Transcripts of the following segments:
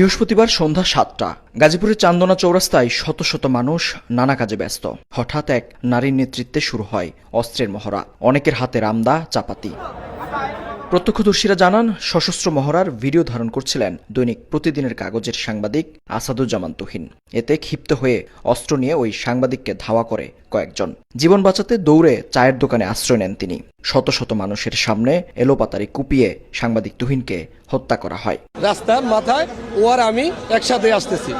বৃহস্পতিবার সন্ধ্যা সাতটা, গাজীপুরের চান্দনা চৌরাস্তায় শত শত মানুষ নানা কাজে ব্যস্ত। হঠাৎ এক নারীর নেতৃত্বে শুরু হয় অস্ত্রের মহড়া। অনেকের হাতে রামদা, চাপাতি। প্রত্যক্ষদর্শীরা জানান, সশস্ত্র মহড়ার ভিডিও ধারণ করছিলেন দৈনিক প্রতিদিনের কাগজের সাংবাদিক আসাদুজ্জামান তুহিন। এতে ক্ষিপ্ত হয়ে অস্ত্র নিয়ে ওই সাংবাদিককে ধাওয়া করে কয়েকজন। জীবন বাঁচাতে দৌড়ে চায়ের দোকানে আশ্রয় নেন তিনি। শত শত মানুষের সামনে এলোপাতারি কুপিয়ে সাংবাদিক তুহিনকে হত্যা করা হয়। রাস্তার মাথায় ও আর আমি একসাথে আসতেছি।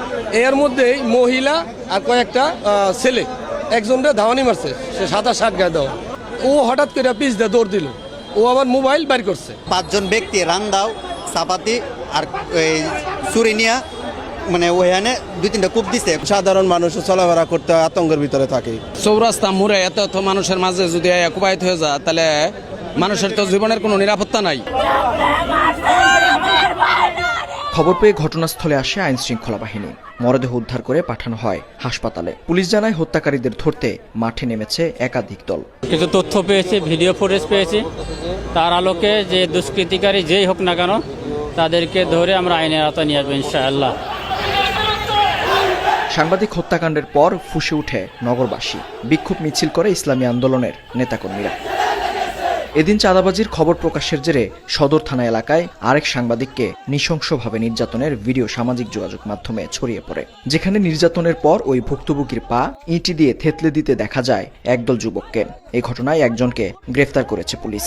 এর মধ্যেই মহিলা আর কয়েকটা ছেলে। একজনটা ধাওয়ানি মারছে, সে সাদা শার্ট গায়ে দেওয়া। ও হঠাৎ করে পিস দিয়ে দৌড় দিল। ও আবার মোবাইল বাইর করছে। পাঁচজন ব্যক্তি রান্দাও চাপাতি আর এই চুরি নিয়া মানে ওখানে দুই তিনটা কূপ দিছে। সাধারণ মানুষ চলাফেরা করতে আতঙ্কের ভিতরে থাকে। চৌরাস্তা মুড়ে এত এত মানুষের মাঝে যদি একুপায়িত হয়ে যায় তাহলে মানুষের তো জীবনের কোনো নিরাপত্তা নাই। খবর পেয়ে ঘটনাস্থলে আসে আইন শৃঙ্খলা বাহিনী। মরদেহ উদ্ধার করে পাঠানো হয় হাসপাতালে। পুলিশ জানায় হত্যাকারীদের ধরতে মাঠে নেমেছে একাধিক দল। কিছু তথ্য পেয়েছি ভিডিও ফুটেজ পেয়েছি। তার আলোকে যে দুষ্কৃতিকারী যেই হোক না কেন তাদেরকে ধরে আমরা আইনের আওতায় নিয়ে আসব ইনশাআল্লাহ। সাংবাদিক হত্যাকাণ্ডের পর ফুসে উঠে নগরবাসী। বিক্ষোভ মিছিল করে ইসলামী আন্দোলনের নেতাকর্মীরা। এদিন চাঁদাবাজির খবর প্রকাশের জেরে সদর থানা এলাকায় আরেক সাংবাদিককে নৃশংসভাবে নির্যাতনের ভিডিও সামাজিক যোগাযোগ মাধ্যমে ছড়িয়ে পড়ে। যেখানে নির্যাতনের পর ওই ভুক্তভোগীর পা ইঁটি দিয়ে থেতলে দিতে দেখা যায় একদল যুবককে। এই ঘটনায় একজনকে গ্রেফতার করেছে পুলিশ।